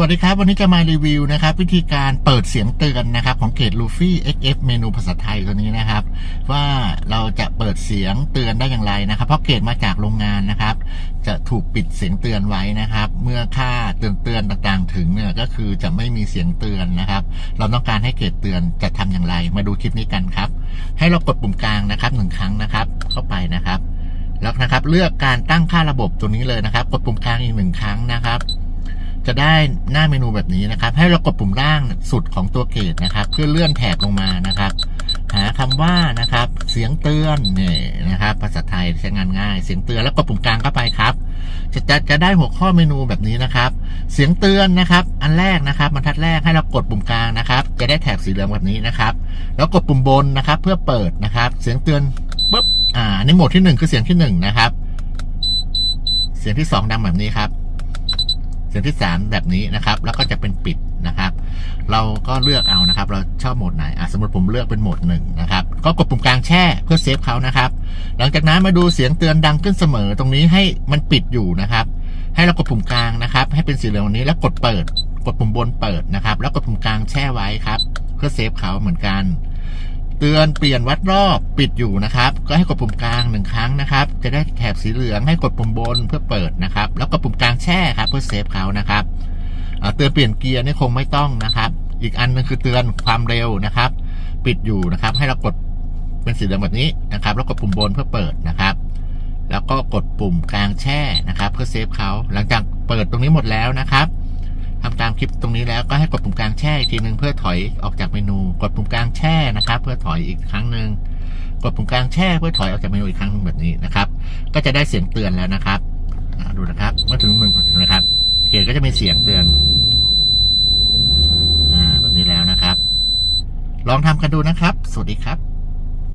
วัสดีครับ วันนี้จะมารีวิวนะครับ วิธีการเปิดเสียงเตือนนะครับ ของเกตลูฟี่ XF เมนูภาษาไทยตัวนี้นะครับ ว่าเราจะเปิดเสียงเตือนได้อย่างไรนะครับ เพราะเกตมาจากโรงงานนะครับ จะถูกปิดเสียงเตือนไว้นะครับ เมื่อค่าเตือนเตือนต่างๆ ถึงเนี่ยก็คือจะไม่มีเสียงเตือนนะครับ เราต้องการให้เกตเตือนจะทำอย่างไร มาดูคลิปนี้กันครับ ให้เรากดปุ่มกลางนะครับหนึ่งครั้งนะครับ เข้าไปนะครับ แล้วนะครับเลือกการตั้งค่าระบบตัวนี้เลยนะครับ กดปุ่มกลางอีกหนึ่งครั้งนะครับ จะได้หน้าเมนูแบบนี้นะครับ ให้เรากดปุ่มล่างสุดของตัวเกตนะครับ เพื่อเลื่อนแถบลงมานะครับ หาคำว่านะครับ เสียงเตือนเนี่ยนะครับ ภาษาไทยใช้งานง่าย เสียงเตือนแล้วกดปุ่มกลางเข้าไปครับ จะจะจะได้หัวข้อเมนูแบบนี้นะครับ เสียงเตือนนะครับ อันแรกนะครับบรรทัดแรกให้เรากดปุ่มกลางนะครับ จะได้แถบสีเหลืองแบบนี้นะครับ แล้วกดปุ่มบนนะครับ เพื่อเปิดนะครับ เสียงเตือนปุ๊บอ่าอันโหมดที่หนึ่งคือเสียงที่หนึ่งนะครับเสียงที่สองดังแบบนี้ครับ สียงที่สามแบบนี้นะครับ แล้วก็จะเป็นปิดนะครับ เราก็เลือกเอานะครับ เราชอบโหมดไหนอะสมมติผมเลือกเป็นโหมดหนึ่งนะครับ ก็กดปุ่มกลางแช่เพื่อเซฟเขานะครับ หลังจากนั้นมาดูเสียงเตือนดังขึ้นเสมอตรงนี้ให้มันปิดอยู่นะครับ ให้เรากดปุ่มกลางนะครับ ให้เป็นสีเหลืองนี้แล้วกดเปิด กดปุ่มบนเปิดนะครับ แล้วกดปุ่มกลางแช่ไว้ครับ เพื่อเซฟเขาเหมือนกัน เตือนเปลี่ยนวัดรอบปิดอยู่นะครับ ก็ให้กดปุ่มกลางหนึ่งครั้งนะครับ จะได้แถบสีเหลืองให้กดปุ่มบนเพื่อเปิดนะครับ แล้วกดปุ่มกลางแช่ครับเพื่อเซฟเขานะครับเตือนเปลี่ยนเกียร์นี่คงไม่ต้องนะครับ อีกอันนึงคือเตือนความเร็วนะครับ ปิดอยู่นะครับ ให้เรากดเป็นสีเหลืองแบบนี้นะครับ แล้วกดปุ่มบนเพื่อเปิดนะครับ แล้วก็กดปุ่มกลางแช่นะครับ เพื่อเซฟเขาหลังจากเปิดตรงนี้หมดแล้วนะครับ ทำตามคลิปตรงนี้แล้วก็ให้กดปุ่มกลางแช่อีกทีหนึ่งเพื่อถอยออกจากเมนู กดปุ่มกลางแช่นะครับ เพื่อถอยอีกครั้งหนึ่งกดปุ่มกลางแช่เพื่อถอยออกจากเมนูอีกครั้งนึงแบบนี้นะครับ ก็จะได้เสียงเตือนแล้วนะครับดูนะครับเมื่อถึงมือนะครับเกจก็จะมีเสียงเตือนอ่าแบบนี้แล้วนะครับ ลองทำกันดูนะครับ สวัสดีครับ